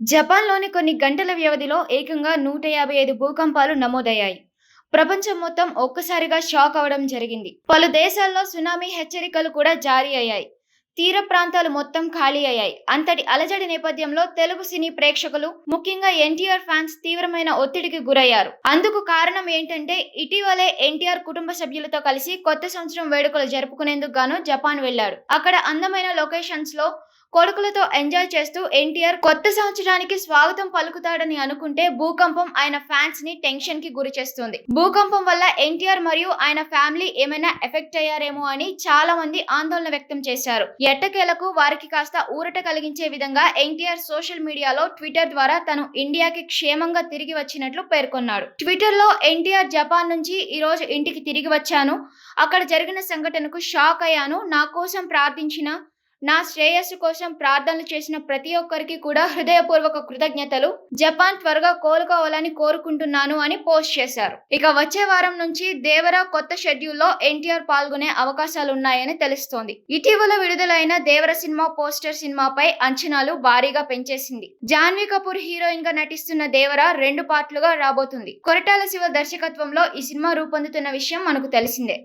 జపాన్లోని కొన్ని గంటల వ్యవధిలో ఏకంగా నూట యాభై ఐదు భూకంపాలు నమోదయ్యాయి. ప్రపంచం మొత్తం ఒక్కసారిగా షాక్ అవడం జరిగింది. పలు దేశాల్లో సునామీ హెచ్చరికలు కూడా జారీ అయ్యాయి. తీర ప్రాంతాలు మొత్తం ఖాళీ అయ్యాయి. అంతటి అలజడి నేపథ్యంలో తెలుగు సినీ ప్రేక్షకులు ముఖ్యంగా ఎన్టీఆర్ ఫ్యాన్స్ తీవ్రమైన ఒత్తిడికి గురయ్యారు. అందుకు కారణం ఏంటంటే ఇటీవలే ఎన్టీఆర్ కుటుంబ సభ్యులతో కలిసి కొత్త సంవత్సరం వేడుకలు జరుపుకునేందుకు గాను జపాన్ వెళ్ళాడు అక్కడ అందమైన లొకేషన్స్లో కొడుకులతో ఎంజాయ్ చేస్తూ ఎన్టీఆర్ కొత్త సంవత్సరానికి స్వాగతం పలుకుతాడని అనుకుంటే భూకంపం ఆయన ఫ్యాన్స్ని టెన్షన్కి గురి చేస్తుంది. భూకంపం వల్ల ఎన్టీఆర్ మరియు ఆయన ఫ్యామిలీ ఏమైనా ఎఫెక్ట్ అయ్యారేమో అని చాలా మంది ఆందోళన వ్యక్తం చేశారు. ఎట్టకేలకు వారికి కాస్త ఊరట కలిగించే విధంగా ఎన్టీఆర్ సోషల్ మీడియాలో ట్విట్టర్ ద్వారా తను ఇండియాకి క్షేమంగా తిరిగి వచ్చినట్లు పేర్కొన్నాడు. ట్విట్టర్లో ఎన్టీఆర్ జపాన్ నుంచి ఈ రోజు ఇంటికి తిరిగి వచ్చాను. అక్కడ జరిగిన సంఘటనకు షాక్ అయ్యాను. నా కోసం ప్రార్థించిన నా శ్రేయస్సు కోసం ప్రార్థనలు చేసిన ప్రతి ఒక్కరికి కూడా హృదయపూర్వక కృతజ్ఞతలు. జపాన్ త్వరగా కోలుకోవాలని కోరుకుంటున్నాను అని పోస్ట్ చేశారు. ఇక వచ్చే వారం నుంచి దేవర కొత్త షెడ్యూల్లో ఎన్టీఆర్ పాల్గొనే అవకాశాలు ఉన్నాయని తెలుస్తోంది. ఇటీవల విడుదలైన దేవర సినిమా పోస్టర్ సినిమాపై అంచనాలు భారీగా పెంచేసింది. జాన్వీ కపూర్ హీరోయిన్గా నటిస్తున్న దేవర రెండు పార్ట్లుగా రాబోతుంది. కొరటాల శివ దర్శకత్వంలో ఈ సినిమా రూపొందుతున్న విషయం మనకు తెలిసిందే.